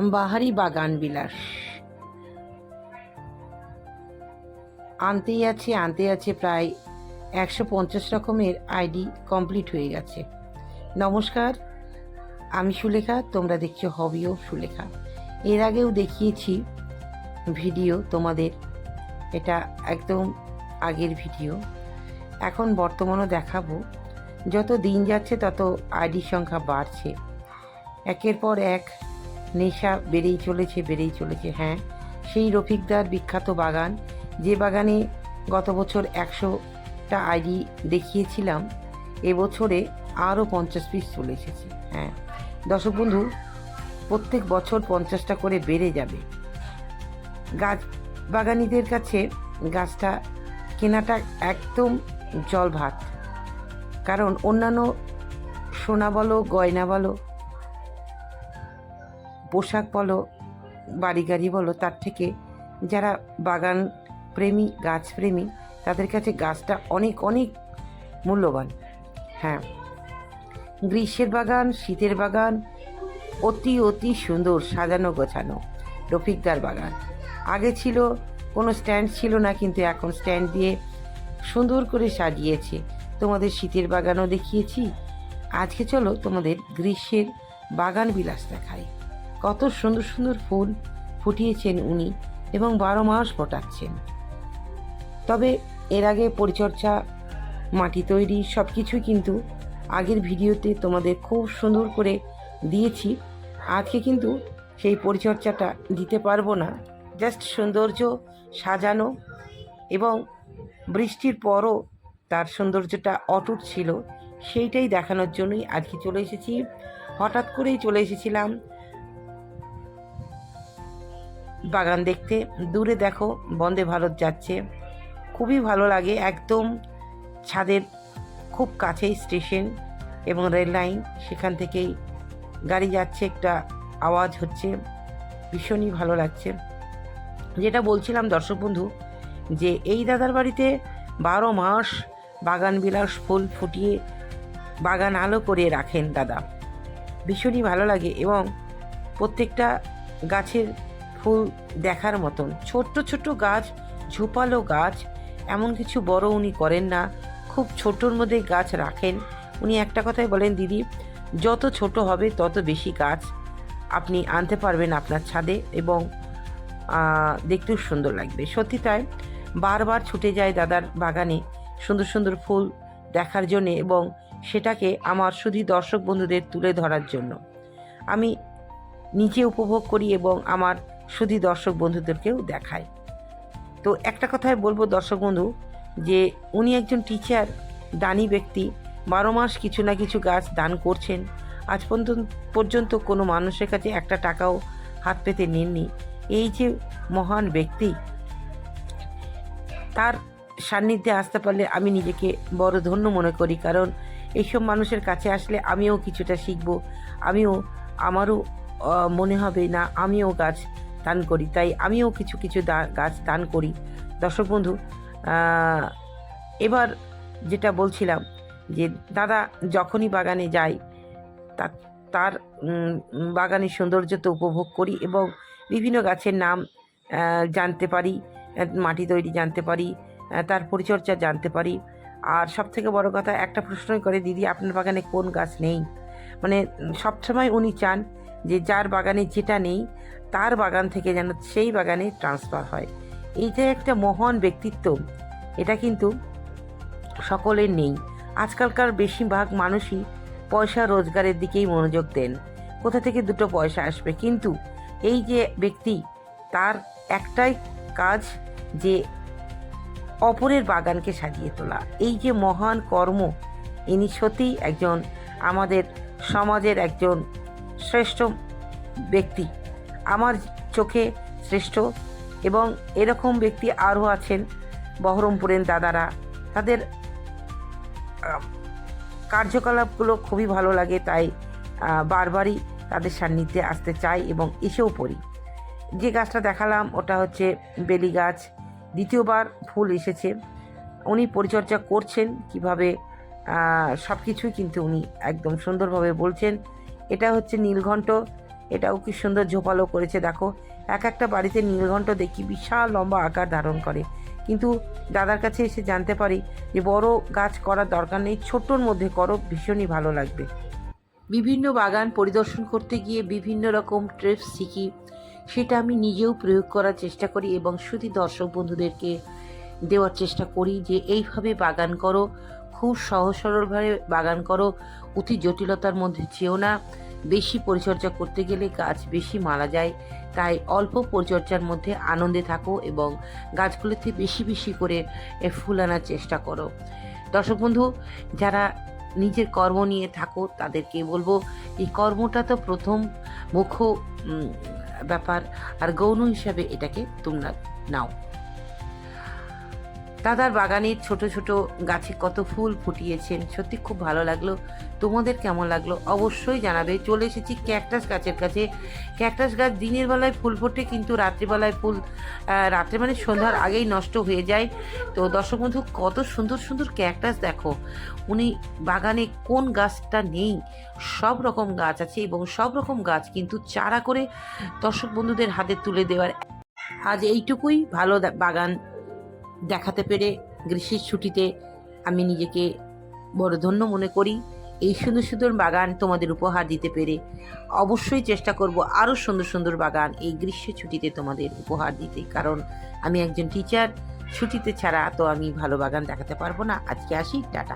বাহারি বাগান বিলাস। আনতেই আছে আনতে আছে, প্রায় একশো পঞ্চাশ রকমের আইডি কমপ্লিট হয়ে গেছে। নমস্কার, আমি সুলেখা, তোমরা দেখছ হবিও সুলেখা। এর আগেও দেখিয়েছি ভিডিও তোমাদের। এটা একদম আগের ভিডিও। এখন বর্তমানও দেখাবো। যত দিন যাচ্ছে, তত আইডির সংখ্যা বাড়ছে। একের পর এক নেশা বেড়েই চলেছে বেড়েই চলেছে হ্যাঁ। সেই রফিকদার বিখ্যাত বাগান, যে বাগানে গত বছর একশোটা আইডি দেখিয়েছিলাম এবছরে আরও পঞ্চাশ পিস চলে এসেছে হ্যাঁ। দর্শক বন্ধু, প্রত্যেক বছর পঞ্চাশটা করে বেড়ে যাবে। গাছ বাগানিদের কাছে গাছটা কেনাটা একদম জল ভাত কারণ অন্যান্য সোনা বলো গয়না বলো পোশাক বলো বাড়ি গাড়ি বলো, তার থেকে যারা বাগান প্রেমী গাছপ্রেমী তাদের কাছে গাছটা অনেক অনেক মূল্যবান। হ্যাঁ। গ্রীষ্মের বাগান, শীতের বাগান, অতি অতি সুন্দর সাজানো গোছানো, রফিকদার বাগান। আগে ছিল, কোনো স্ট্যান্ড ছিল না, কিন্তু এখন স্ট্যান্ড দিয়ে সুন্দর করে সাজিয়েছে। তোমাদের শীতের বাগানও দেখিয়েছি। আজকে চলো তোমাদের গ্রীষ্মের বাগান বিলাস দেখাই কত সুন্দর সুন্দর ফুল ফুটিয়েছেন উনি এবং বারো মাস ফোটাচ্ছেন। তবে এর আগে পরিচর্যা, মাটি তৈরি সব কিছুই কিন্তু আগের ভিডিওতে তোমাদের খুব সুন্দর করে দিয়েছি। আজকে কিন্তু সেই পরিচর্যাটা দিতে পারব না। জাস্ট সৌন্দর্য সাজানো এবং বৃষ্টির পরও তার সৌন্দর্যটা অটুট ছিল, সেইটাই দেখানোর জন্যই আজকে চলে এসেছি। হঠাৎ করেই চলে এসেছিলাম বাগান দেখতে। দূরে দেখো, বন্দে ভারত যাচ্ছে। খুবই ভালো লাগে, একদম ছাদের খুব কাছেই স্টেশন এবং রেল লাইন। সেখান থেকেই গাড়ি যাচ্ছে, একটা আওয়াজ হচ্ছে। ভীষণই ভালো লাগছে। যেটা বলছিলাম দর্শক বন্ধু, যে এই দাদার বাড়িতে বারো মাস বাগান বিলাস ফুল ফুটিয়ে বাগান আলো করে রাখেন দাদা। ভীষণই ভালো লাগে এবং প্রত্যেকটা গাছের ফুল দেখার মতন। ছোট্ট ছোট্ট গাছ, ঝোপালো গাছ, এমন কিছু বড় উনি করেন না। খুব ছোটোর মধ্যে গাছ রাখেন। উনি একটা কথাই বলেন, দিদি, যত ছোট হবে তত বেশি গাছ আপনি আনতে পারবেন আপনার ছাদে এবং দেখতেও সুন্দর লাগবে। সত্যি তাই, বারবার ছুটে যায় দাদার বাগানে সুন্দর সুন্দর ফুল দেখার জন্যে এবং সেটাকে আমার শুধু দর্শক বন্ধুদের তুলে ধরার জন্য। আমি নিজে উপভোগ করি এবং আমার শুধু দর্শক বন্ধুদেরকেও দেখায়। তো একটা কথাই বলব দর্শক বন্ধু, যে উনি একজন টিচার দানি ব্যক্তি, বারো মাস কিছু না কিছু গাছ দান করছেন। আজ পর্যন্ত পর্যন্ত কোনো মানুষের কাছে একটা টাকাও হাত পেতে নেননি। এই যে মহান ব্যক্তি, তার সান্নিধ্যে আসতে পারলে আমি নিজেকে বড় ধন্য মনে করি, কারণ এইসব মানুষের কাছে আসলে আমিও কিছুটা শিখব। আমিও, আমারও মনে হবে না, আমিও গাছ দান করি, তাই আমিও কিছু কিছু গাছ দান করি। দর্শক বন্ধু এবার যেটা বলছিলাম যে দাদা যখনই বাগানে যাই তার বাগানের সৌন্দর্য তো উপভোগ করি এবং বিভিন্ন গাছের নাম জানতে পারি, মাটি তৈরি জানতে পারি, তার পরিচর্যা জানতে পারি। আর সব থেকে বড় কথা, একটা প্রশ্নই করে, দিদি, আপনার বাগানে কোন গাছ নেই? মানে সবসময় উনি চান যে যার বাগানে যেটা নেই, তার বাগান থেকে যেন সেই বাগানে ট্রান্সফার হয়। এইটা একটা মহান ব্যক্তিত্ব। এটা কিন্তু সকলের নেই। আজকালকার বেশিরভাগ মানুষই পয়সা রোজগারের দিকেই মনোযোগ দেন। কোথা থেকে দুটো পয়সা আসবে? কিন্তু এই যে ব্যক্তি, তার একটাই কাজ যে অপরের বাগানকে সাজিয়ে তোলা। এই যে মহান কর্ম, ইনি সত্যিই একজন আমাদের সমাজের একজন শ্রেষ্ঠ ব্যক্তি। আমার চোখে শ্রেষ্ঠ এবং এরকম ব্যক্তি আরও আছেন বহরমপুরের দাদারা। তাদের কার্যকলাপগুলো খুবই ভালো লাগে, তাই বারবারই তাদের সান্নিধ্যে আসতে চাই এবং এসেও পড়ি। যে গাছটা দেখালাম, ওটা হচ্ছে বেলি গাছ। দ্বিতীয়বার ফুল এসেছে। উনি পরিচর্যা করছেন কীভাবে সব কিছুই কিন্তু উনি একদম সুন্দরভাবে বলছেন। এটা হচ্ছে নীলঘণ্ট। এটাও কি সুন্দর ঝোপালো করেছে, দেখো। এক একটা বাড়িতে নীলঘণ্ট দেখি বিশাল লম্বা আকার ধারণ করে। কিন্তু দাদার কাছে এসে জানতে পারি যে বড় গাছ করার দরকার নেই ছোটোর মধ্যে করো, ভীষণই ভালো লাগবে। বিভিন্ন বাগান পরিদর্শন করতে গিয়ে বিভিন্ন রকম ট্রিপস শিখি, সেটা আমি নিজেও প্রয়োগ করার চেষ্টা করি এবং শুধু দর্শক বন্ধুদেরকে দেওয়ার চেষ্টা করি যে এইভাবে বাগান করো খুব সহজ সরলভাবে বাগান করো, অতি জটিলতার মধ্যে যেও না। বেশি পরিচর্যা করতে গেলে গাছ বেশি মারা যায়, তাই অল্প পরিচর্যার মধ্যে আনন্দে থাকো এবং গাছগুলোতে বেশি বেশি করে ফুল আনার চেষ্টা করো। দর্শক বন্ধু, যারা নিজের কর্ম নিয়ে থাকো, তাদেরকে বলব, এই কর্মটা তো প্রথম মুখ্য ব্যাপার। আর গৌণ হিসাবে এটাকে তোমরা নাও। দাদার বাগানের ছোট ছোট গাছে কত ফুল ফুটিয়েছেন, সত্যি খুব ভালো লাগল। তোমাদের কেমন লাগল অবশ্যই জানাবে। চলে এসেছি ক্যাকটাস গাছের কাছে। ক্যাকটাস গাছ দিনের বেলায় ফুল ফোটে, কিন্তু রাত্রিবেলায় ফুল রাত্রে মানে সন্ধ্যার আগেই নষ্ট হয়ে যায়। তো দর্শক বন্ধু, কত সুন্দর সুন্দর ক্যাকটাস দেখো। উনি বাগানে কোন গাছটা নেই, সব রকম গাছ আছে এবং সব রকম গাছ কিন্তু চারা করে দর্শক বন্ধুদের হাতে তুলে দেওয়ার। আজ এইটুকুই, ভালো বাগান। দেখাতে পেরে গ্রীষ্মের ছুটিতে আমি নিজেকে বড় ধন্য মনে করি। এই সুন্দর সুন্দর বাগান তোমাদের উপহার দিতে পেরে অবশ্যই চেষ্টা করব আরও সুন্দর সুন্দর বাগান এই গ্রীষ্মের ছুটিতে তোমাদের উপহার দিতে। কারণ আমি একজন টিচার ছুটিতে ছাড়া তো আমি ভালো বাগান দেখাতে পারব না। আজকে আসি, টাটা।